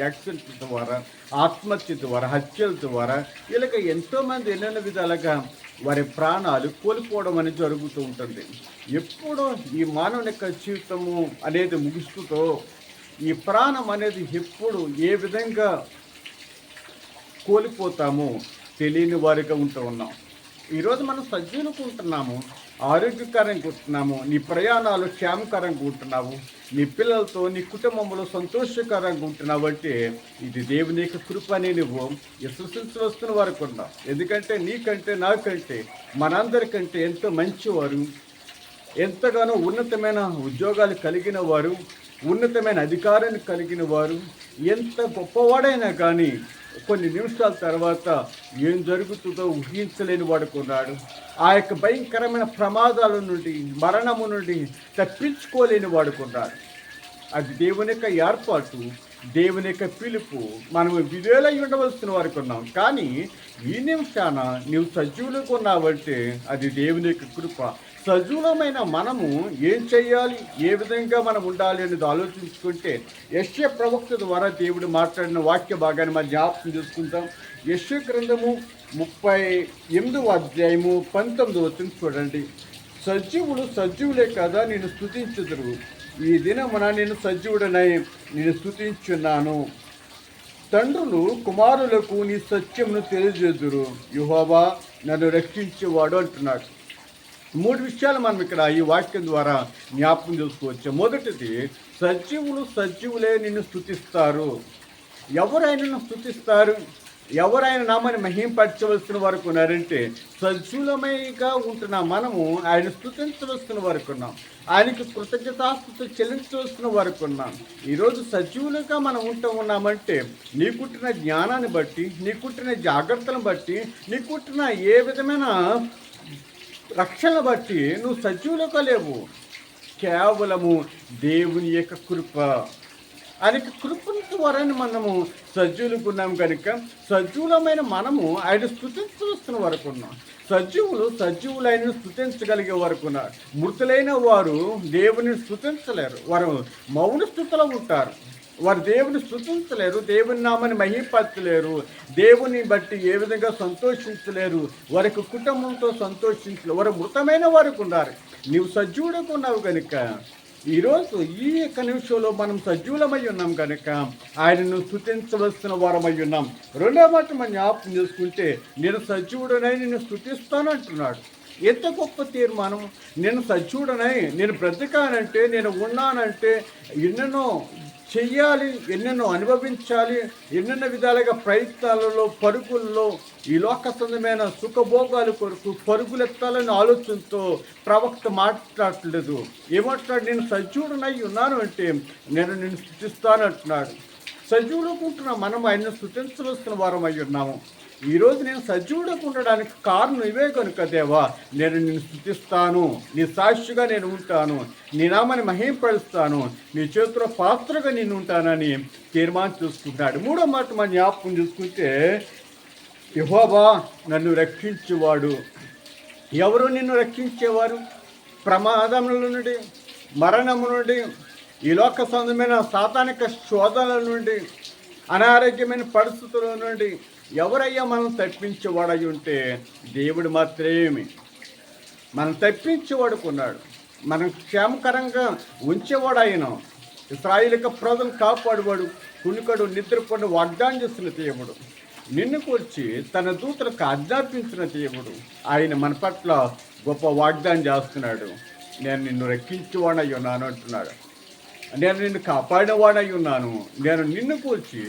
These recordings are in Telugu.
యాక్సిడెంట్ ద్వారా ఆత్మహత్య ద్వారా హత్యల ద్వారా ఇలాగ ఎంతోమంది ఎన్నెన్న విధాలుగా వారి ప్రాణాలు కోల్పోవడం అనేది జరుగుతూ ఉంటుంది. ఎప్పుడో ఈ మానవుని యొక్క జీవితము అనేది ముగుస్తుందో ఈ ప్రాణం అనేది ఎప్పుడు ఏ విధంగా కోల్పోతామో తెలియని వారిగా ఉంటూ ఉన్నాం. ఈరోజు మనం సజ్జీలకు ఉంటున్నాము ఆరోగ్యకరంగా ఉంటున్నాము నీ ప్రయాణాలు క్షేమకరంగా ఉంటున్నావు నీ పిల్లలతో నీ కుటుంబంలో సంతోషకరంగా ఉంటున్నావు అంటే ఇది దేవుని యొక్క కృప అని నువ్వు విశ్వసించి వస్తున్న వరకు ఉన్నావు. ఎందుకంటే నీకంటే నాకంటే మనందరికంటే ఎంతో మంచివారు ఎంతగానో ఉన్నతమైన ఉద్యోగాలు కలిగిన వారు ఉన్నతమైన అధికారాన్ని కలిగిన వారు ఎంత గొప్పవాడైనా కానీ కొన్ని నిమిషాల తర్వాత ఏం జరుగుతుందో ఊహించలేని వాడుకున్నాడు ఆ యొక్క భయంకరమైన ప్రమాదాల నుండి మరణము నుండి తప్పించుకోలేని వాడుకున్నాడు అది దేవుని యొక్క ఏర్పాటు దేవుని యొక్క పిలుపు. మనం విధేలై ఉండవలసిన వారికి ఉన్నాం కానీ ఈ నిమిషాన నీవు సజీవులకు ఉన్నావంటే అది దేవుని యొక్క కృప. సజీవమైన మనము ఏం చేయాలి ఏ విధంగా మనం ఉండాలి అనేది ఆలోచించుకుంటే యశ్య ప్రవక్త ద్వారా దేవుడు మాట్లాడిన వాక్య భాగాన్ని మనం జ్ఞాపకం చేసుకుంటాం. యశ్య గ్రంథము ముప్పై ఎనిమిదవ అధ్యాయము పంతొమ్మిది వచ్చింది చూడండి. సజీవులు సజీవులే కదా నేను స్థుతించుదురు ఈ దినమున నేను సజీవుడనై నేను స్థుతించున్నాను తండ్రులు కుమారులకు నీ సత్యమును తెలియజేదురు. యుహోవా నన్ను రక్షించేవాడు అంటున్నాడు. మూడు విషయాలు మనం ఇక్కడ ఈ వాక్యం ద్వారా జ్ఞాపకం చేసుకోవచ్చు. మొదటిది సజీవులు సజీవులే నిన్ను స్థుతిస్తారు ఎవరైనా స్థుతిస్తారు ఎవరైనా నామని మహింపరచవలసిన వరకు ఉన్నారంటే సజీవులమైగా ఉంటున్న మనము ఆయన స్థుతించవలసిన వరకు ఉన్నాం. ఆయనకి కృతజ్ఞతాస్థుతి చెల్లించవలసిన వరకు ఉన్నాం. ఈరోజు సజీవులుగా మనం ఉంటూ ఉన్నామంటే నీకుంటున్న జ్ఞానాన్ని బట్టి నీకుంటున్న జాగ్రత్తలను బట్టి నీకుంటున్న ఏ విధమైన రక్షణ బట్టి నువ్వు సజీవులుగా లేవు కేవలము దేవుని యొక్క కృప. ఆయన కృపణ ద్వారానే మనము సజీవులకు ఉన్నాం కనుక సజీవులమైన మనము ఆయన స్థుతించవలసిన వరకు ఉన్నాం. సజీవులు సజీవులైన స్థుతించగలిగే వరకు ఉన్నారు. మృతులైన వారు దేవుని స్థుతించలేరు వారు మౌన స్థుతిలో ఉంటారు. వారు దేవుని స్థుతించలేరు దేవుని నామని మహిపరచలేరు దేవుని బట్టి ఏ విధంగా సంతోషించలేరు వారికి కుటుంబంతో సంతోషించలేరు వారు మృతమైన వారికి ఉన్నారు నీవు సజీవుడుగా ఉన్నావు కనుక ఈరోజు ఈ యొక్క నిమిషంలో మనం సజీవులమై ఉన్నాం కనుక ఆయనను స్థుతించవలసిన వారమై ఉన్నాం. రెండో మాట మనం జ్ఞాపకం చేసుకుంటే నేను సజీవుడనై నేను స్థుతిస్తాను అంటున్నాడు. ఎంత గొప్ప తీర్మానం. నేను సజీవుడనై నేను బ్రతికానంటే నేను ఉన్నానంటే ఎన్నెన్నో చెయ్యాలి ఎన్నెన్నో అనుభవించాలి ఎన్నెన్నో విధాలుగా ప్రయత్నాలలో పరుగుల్లో ఈ లోకసందమైన సుఖభోగాలు సుఖభోగాల కొరకు పరుగులెత్తాలని ఆలోచనతో ప్రవక్త మాట్లాడట్లేదు ఏమంటున్నాడు? నేను సజీవుడనై ఉన్నాను అంటే నేను నిన్ను స్థుతిస్తాను సజీవుడుకుంటున్న. సజీవులకు ఉంటున్న మనం ఆయన స్థుతించవలసిన వారం అయి ఉన్నాము. ఈరోజు నేను సజీవుడకు ఉండడానికి కారణం ఇవే కనుక దేవా. నేను నిన్ను స్థుతిస్తాను నీ సాక్షిగా నేను ఉంటాను. నీ నామని మహింపరుస్తాను. నీ చేతిలో పాత్రగా నేను ఉంటానని తీర్మానం చూసుకుంటాడు మూడో మాట మన జ్ఞాపకం చూసుకుంటే యహోబా నన్ను రక్షించేవాడు. ఎవరు నిన్ను రక్షించేవారు? ప్రమాదముల నుండి మరణము నుండి ఈ లోక సంబంధమైన సాతానిక శోధనల నుండి అనారోగ్యమైన పరిస్థితుల నుండి ఎవరయ్యా మనం తప్పించేవాడై ఉంటే దేవుడు మాత్రమే. మనం తప్పించేవాడుకున్నాడు. మనం క్షేమకరంగా ఉంచేవాడు ఆయన ఇస్రాయిలిక ప్రజలు కాపాడువాడు కునుకడు నిద్రపడి వాగ్దానం చేసిన దేవుడు. నిన్ను కూర్చి తన దూతలకు ఆజ్ఞాపించిన దేవుడు. ఆయన మన పట్ల గొప్ప వాగ్దానం చేస్తున్నాడు. నేను నిన్ను రక్షించేవాడై ఉన్నాను అంటున్నాడు. నేను నిన్ను కాపాడినవాడై ఉన్నాను. నేను నిన్ను కూల్చి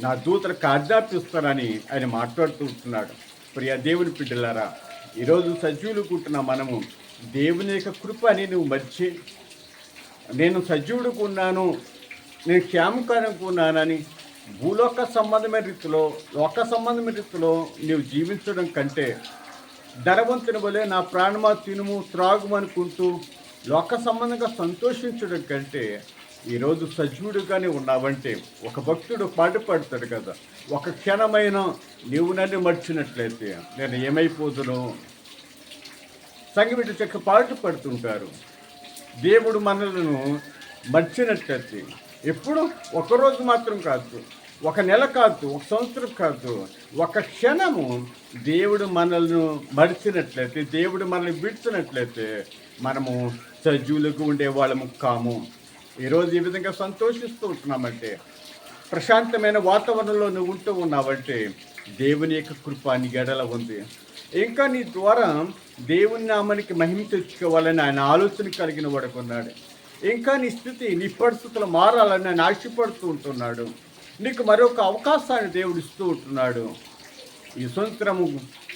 నా దూతను ఆజ్ఞాపిస్తానని ఆయన మాట్లాడుతూ ఉంటున్నాడు. ప్రియ దేవుని బిడ్డలారా ఈరోజు సజీవులు కూటున్న మనము దేవుని యొక్క కృప అని నువ్వు మర్చి నేను సజీవుడుకున్నాను నేను క్షేమకరంకున్నానని భూలోక సంబంధమైన రీతిలో లోక సంబంధమైన రీతిలో నీవు జీవించడం కంటే ధనవంతుని వలె నా ప్రాణమా తినుము త్రాగుము అనుకుంటూ లోక సంబంధంగా సంతోషించడం కంటే ఈరోజు సజీవుడుగానే ఉన్నావంటే ఒక భక్తుడు పాటు పాడతాడు కదా. ఒక క్షణమైన నీవు నన్ను మర్చినట్లయితే నేను ఏమైపోదును? సంగీత చెక్క పాటు పడుతుంటారు. దేవుడు మనలను మర్చినట్లయితే ఎప్పుడు ఒకరోజు మాత్రం కాదు ఒక నెల కాదు ఒక సంవత్సరం కాదు ఒక క్షణము దేవుడు మనల్ని మరిచినట్లయితే దేవుడు మనల్ని విడిచినట్లయితే మనము సజీవులకు ఉండే వాళ్ళము కాము. ఈరోజు ఈ విధంగా సంతోషిస్తూ ఉంటున్నామంటే ప్రశాంతమైన వాతావరణంలో నువ్వు ఉంటూ ఉన్నావంటే దేవుని యొక్క కృప నీ గడల ఉంది. ఇంకా నీ ద్వారా దేవుని నామానికి మహిమ తెచ్చుకోవాలని ఆయన ఆలోచన కలిగిన వాడుకున్నాడు ఇంకా నీ స్థితి నీ పరిస్థితులు మారాలని ఆయన ఆశపడుతూ ఉంటున్నాడు. నీకు మరొక అవకాశాన్ని దేవుడు ఇస్తూ ఉంటున్నాడు. ఈ సంవత్సరం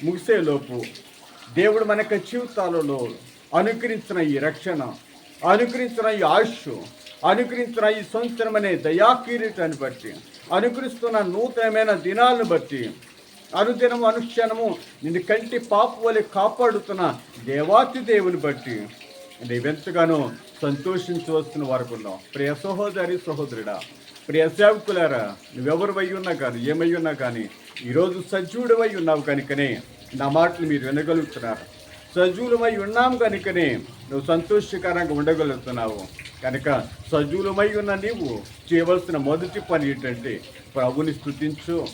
ముగిసేలోపు దేవుడు మన యొక్క జీవితాలలో అనుకరించిన ఈ రక్షణ అనుకరించిన ఈ ఆయుష్ అనుకరించిన ఈ సంవత్సరం అనే దయాకీరీటాన్ని బట్టి అనుకరిస్తున్న నూతనమైన దినాలను బట్టి అనుదినము అనుక్షణము నిన్ను కంటి పాపు వలె కాపాడుతున్న దేవాతి దేవుని బట్టి నీవెంతగానో సంతోషించవలసిన వారికి ఉన్నాం ప్రియ సహోదరి సహోదరుడా ప్రియ సేవకులారా నువ్వెవరు అయి ఉన్నా కానీ ఏమై ఉన్నా కానీ ఈరోజు సజీవుడవై ఉన్నావు కనుకనే నా మాటలు మీరు వినగలుగుతున్నారు. సజీవులమై ఉన్నాం కనుకనే నువ్వు సంతోషకరంగా ఉండగలుగుతున్నావు. కనుక సజీవులమై ఉన్న నీవు చేయవలసిన మొదటి పని ఏంటంటే ప్రభుని స్థుతించు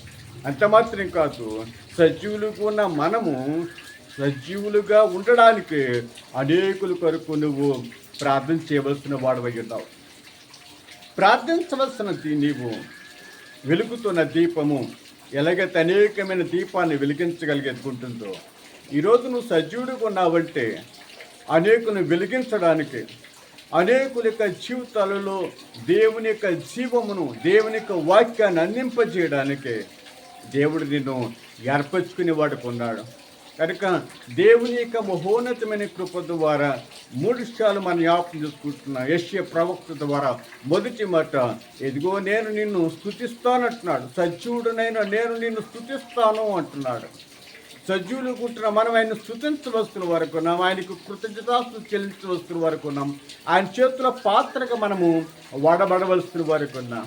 అంత మాత్రం కాదు సజీవులుగా ఉన్న మనము సజీవులుగా ఉండడానికి అనేకుల కొరకు నువ్వు ప్రార్థన చేయవలసిన వాడవై ఉన్నావు. ప్రార్థించవలసినది నీవు వెలుగుతున్న దీపము ఎలాగైతే అనేకమైన దీపాన్ని వెలిగించగలిగేది ఈరోజు నువ్వు సజీవుడిగా ఉన్నావంటే అనేకుని వెలిగించడానికి అనేకుల యొక్క జీవితాలలో దేవుని యొక్క జీవమును దేవుని యొక్క వాక్యాన్ని అందింపజేయడానికి దేవుడు నిన్ను ఏర్పరచుకునే ఏర్పరచుకుని వాడుకున్నాడు కనుక దేవుని యొక్క మహోన్నతమైన కృప ద్వారా మూడు విషయాలు మనం జ్ఞాపకం చేసుకుంటున్నాం యశ్య ప్రవక్త ద్వారా మొదటి మాట ఎదిగో నేను నిన్ను స్థుతిస్తానంటున్నాడు సజ్జువుడునైనా నేను నిన్ను స్థుతిస్తాను అంటున్నాడు. సజీవులు కుట్టిన మనం ఆయన స్థుతించవస్తున్న వరకు ఉన్నాం. ఆయనకు కృతజ్ఞతాస్తు చెల్లించవస్తున్న వరకు ఉన్నాం. ఆయన చేతుల పాత్రగా మనము వాడబడవలసిన వరకు ఉన్నాం.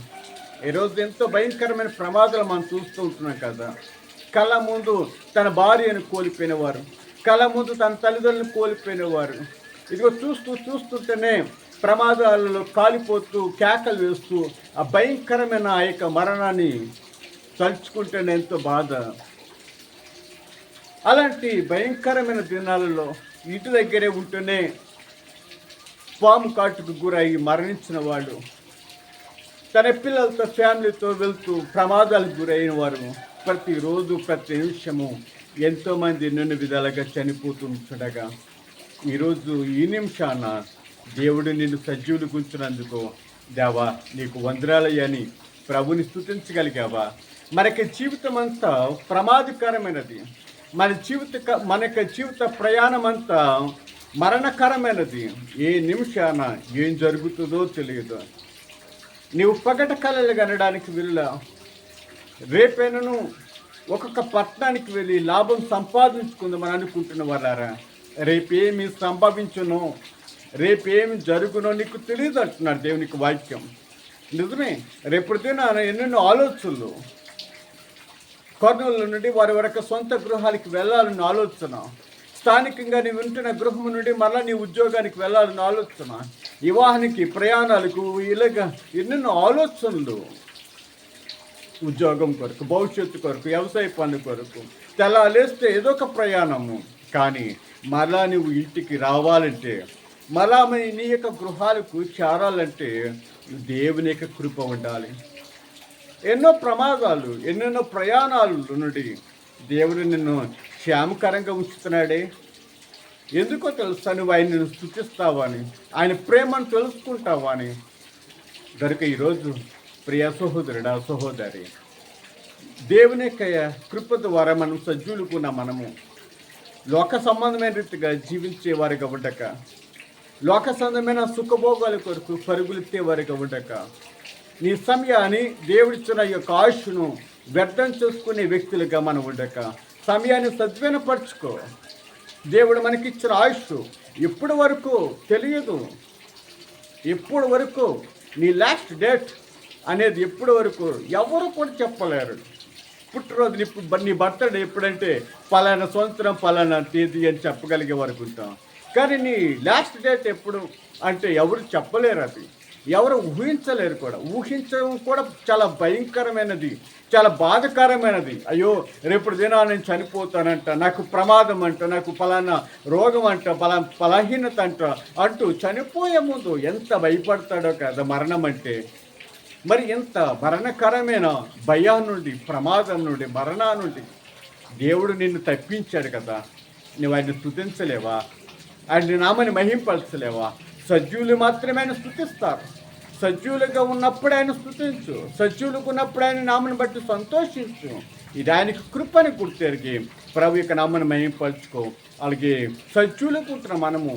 ఈరోజు ఎంతో భయంకరమైన ప్రమాదాలు మనం చూస్తూ ఉంటున్నాం కదా. కళ్ళ ముందు తన భార్యను కోల్పోయినవారు కళ్ళ ముందు తన తల్లిదండ్రులను కోల్పోయినవారు. ఇదిగో చూస్తూ చూస్తుంటేనే ప్రమాదాలలో కాలిపోతూ కేకలు వేస్తూ ఆ భయంకరమైన ఆ యొక్క మరణాన్ని తలుచుకుంటేనే ఎంతో బాధ. అలాంటి భయంకరమైన దినాలలో ఇంటి దగ్గరే ఉంటూనే పాము కాటుకు గురై మరణించిన వాడు. తన పిల్లలతో ఫ్యామిలీతో వెళ్తూ ప్రమాదాలకు గురైన వారు ప్రతిరోజు ప్రతి నిమిషము ఎంతోమంది ఎన్నెన్నో విధాలుగా చనిపోతుండగా ఈరోజు ఈ నిమిషాన దేవుడు నిన్ను సజీవులు గుంచినందుకు దేవా నీకు వందరాలయ్యని ప్రభుని స్థుతించగలిగావా మనకి జీవితం అంతా ప్రమాదకరమైనది. మన జీవిత మన యొక్క జీవిత ప్రయాణం అంతా మరణకరమైనది. ఏ నిమిషాన ఏం జరుగుతుందో తెలియదు. నీవు పగట కళలు కనడానికి వెళ్ళా రేపైనను ఒక్కొక్క పట్టణానికి వెళ్ళి లాభం సంపాదించుకుందామని అనుకుంటున్న వాళ్ళారా? రేపేమి సంభవించునో రేపేమి జరుగునో నీకు తెలియదు అంటున్నాడు దేవునికి వాక్యం. నిజమే రేపు దినాన ఎన్నెన్నో ఆలోచనలు. కర్నూలు నుండి వారి వరకు సొంత గృహాలకి వెళ్ళాలని ఆలోచన స్థానికంగా నీ వింటున్న గృహం నుండి మళ్ళీ నీ ఉద్యోగానికి వెళ్ళాలని ఆలోచన వివాహానికి ప్రయాణాలకు ఇలాగ ఎన్నెన్నో ఆలోచనలు. ఉద్యోగం కొరకు భవిష్యత్తు కొరకు వ్యవసాయ పనుల కొరకు తెల్లాలేస్తే ఏదో ఒక ప్రయాణము. కానీ మళ్ళా నువ్వు ఇంటికి రావాలంటే మళ్ళా మీ- నీ యొక్క గృహాలకు చేరాలంటే దేవుని యొక్క కృప ఉండాలి. ఎన్నో ప్రమాదాలు ఎన్నెన్నో ప్రయాణాలు నుండి దేవుడు నిన్ను క్షేమకరంగా ఉంచుతున్నాడే. ఎందుకో తెలుస్తా నువ్వు ఆయనను స్థుతిస్తావని ఆయన ప్రేమను తెలుసుకుంటావా అని. గనుక ఈరోజు ప్రియ సహోదరుడా సహోదరి దేవుని యొక్క కృప ద్వారా మనం సజ్జులుకున్న మనము లోక సంబంధమైన రీతిగా జీవించే వారిగా ఉండక లోక సంబంధమైన సుఖభోగాల కొరకు పరుగులెత్తే వారిగా ఉండక నీ సమయాన్ని దేవుడిచ్చిన యొక్క ఆయుష్ను వ్యర్థం చేసుకునే వ్యక్తులుగా మనం ఉండక సమయాన్ని సద్వినపరచుకో. దేవుడు మనకిచ్చిన ఆయుష్ ఇప్పటి వరకు తెలియదు. ఎప్పటి వరకు నీ లాస్ట్ డేట్ అనేది ఎప్పటి వరకు ఎవరు కూడా చెప్పలేరు. పుట్టినరోజు ఇప్పుడు నీ బర్త్డే ఎప్పుడంటే పలానా సంవత్సరం పలానా తేదీ అని చెప్పగలిగే వరకు ఉంటాం. కానీ నీ లాస్ట్ డేట్ ఎప్పుడు అంటే ఎవరు చెప్పలేరు అది. ఎవరు ఊహించలేరు కూడా. ఊహించడం కూడా చాలా భయంకరమైనది చాలా బాధకరమైనది. అయ్యో రేపు దినా నేను చనిపోతానంట నాకు ప్రమాదం అంట నాకు ఫలానా రోగం అంట బల బలహీనత అంట అంటూ చనిపోయే ముందు ఎంత భయపడతాడో కదా మరణం అంటే. మరి ఎంత మరణకరమైన భయం నుండి ప్రమాదం నుండి మరణా నుండి దేవుడు నిన్ను తప్పించాడు కదా. నువ్వు ఆయన స్థుతించలేవా ఆయన నామని మహింపరచలేవా? సజీవులు మాత్రమే ఆయన స్థుతిస్తారు సజీవులుగా ఉన్నప్పుడు ఆయన స్థుతించు సజీవులకు ఉన్నప్పుడు ఆయన నామను బట్టి సంతోషించు. ఇది ఆయనకి కృపని గుర్తెరిగి ప్రభు యొక్క నామను మహింపరచుకో. అలాగే సజీవులకు ఉంటున్న మనము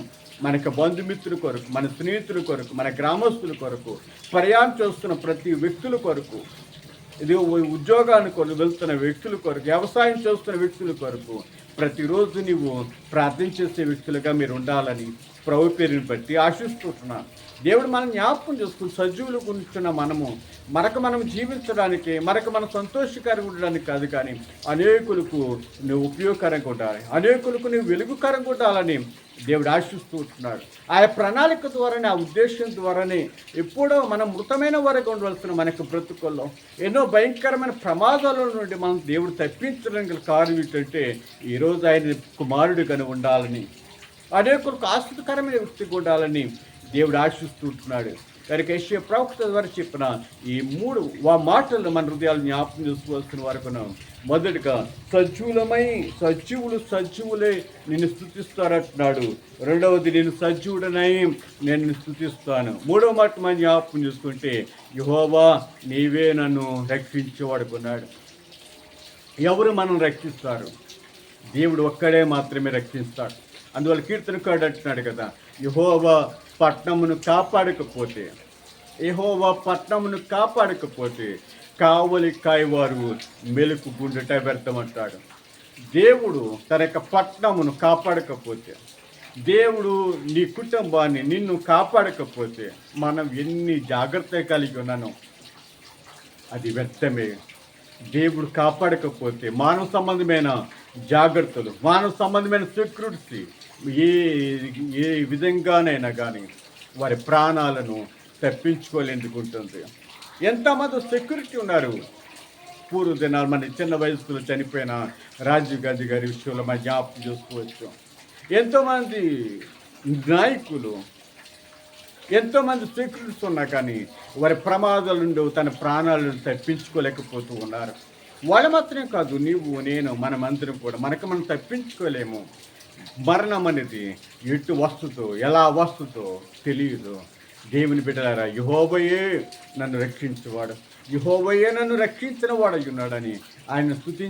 మనకు బంధుమిత్రుల కొరకు మన స్నేహితుల కొరకు మన గ్రామస్తుల కొరకు ప్రయాణం చేస్తున్న ప్రతి వ్యక్తుల కొరకు ఇది ఉద్యోగాన్ని కొరకు వెళ్తున్న వ్యక్తుల కొరకు వ్యవసాయం చేస్తున్న వ్యక్తుల కొరకు ప్రతిరోజు నీవు ప్రార్థన చేసే వ్యక్తులుగా మీరు ఉండాలని ప్రభు పేరుని బట్టి ఆశిస్తున్నాను దేవుడు మనం జ్ఞాపకం చేసుకుని సజీవులు కూర్చున్న మనము మనకు మనం జీవించడానికి మనకు మనం సంతోషకరంగా ఉండడానికి కాదు కానీ అనేకులకు నువ్వు ఉపయోగకరంగా ఉండాలి. అనేకులకు నువ్వు వెలుగుకరంగా ఉండాలని దేవుడు ఆశిస్తూ ఉంటున్నాడు. ఆ ప్రణాళిక ద్వారానే ఆ ఉద్దేశం ద్వారానే ఎప్పుడో మనం మృతమైన వరకు ఉండవలసిన మనకు బ్రతుకుల్లో ఎన్నో భయంకరమైన ప్రమాదాల నుండి మనం దేవుడు తప్పించడానికి గల కారణం ఏంటంటే ఈరోజు ఆయన కుమారుడిగానే ఉండాలని అనేకులకు ఆసక్తికరమైన వ్యక్తి ఉండాలని దేవుడు ఆశిస్తుంటున్నాడు. కనుక యశ్య ప్రవక్త ద్వారా చెప్పిన ఈ మూడు ఆ మాటలను మన హృదయాలు జ్ఞాపకం చేసుకోవాల్సిన వరకు మొదటిగా సజీవులమై సజీవులు సజీవులే నిన్ను స్థుతిస్తారంటున్నాడు. రెండవది నేను సజీవుడనై నేను స్థుతిస్తాను. మూడవ మాట మనం జ్ఞాపకం చేసుకుంటే యహోవా నీవే నన్ను రక్షించేవాడుకున్నాడు. ఎవరు మనం రక్షిస్తారు? దేవుడు ఒక్కడే మాత్రమే రక్షిస్తాడు. అందువల్ల కీర్తనకాడు అంటున్నాడు కదా యహోవా పట్నమును కాపాడకపోతే ఏహోవా పట్నమును కాపాడకపోతే కావలి కాయవారు మెలుకు గుండెట వ్యర్థమంటాడు. దేవుడు తన యొక్క పట్నమును కాపాడకపోతే దేవుడు నీ కుటుంబాన్ని నిన్ను కాపాడకపోతే మనం ఎన్ని జాగ్రత్త కలిగి ఉన్నానో అది వ్యర్థమే. దేవుడు కాపాడకపోతే మానవ సంబంధమైన జాగ్రత్తలు. మానవ సంబంధమైన సెక్యూరిటీ ఏ ఏ విధంగానైనా కానీ వారి ప్రాణాలను తప్పించుకోలేందుకు ఉంటుంది. ఎంతమంది సెక్యూరిటీ ఉన్నారు. పూర్వ దినాలు మన చిన్న వయసులో చనిపోయిన రాజీవ్ గాంధీ గారి విషయంలో మన జ్ఞాపకం చేసుకోవచ్చు. ఎంతోమంది నాయకులు ఎంతోమంది సెక్యూరిటీస్ ఉన్నా కానీ వారి ప్రమాదాల నుండి తన ప్రాణాలను తప్పించుకోలేకపోతూ ఉన్నారు. వాళ్ళు మాత్రమే కాదు నీవు నేను మనమందరం కూడా మనకు మనం తప్పించుకోలేము. మరణం అనేది ఎటు వస్తుందో ఎలా వస్తుందో తెలియదు. దేవుని బిడ్డలారా యహోబయే నన్ను రక్షించేవాడు. యహోబయే నన్ను రక్షించిన వాడు ఉన్నాడని ఆయన స్థుతి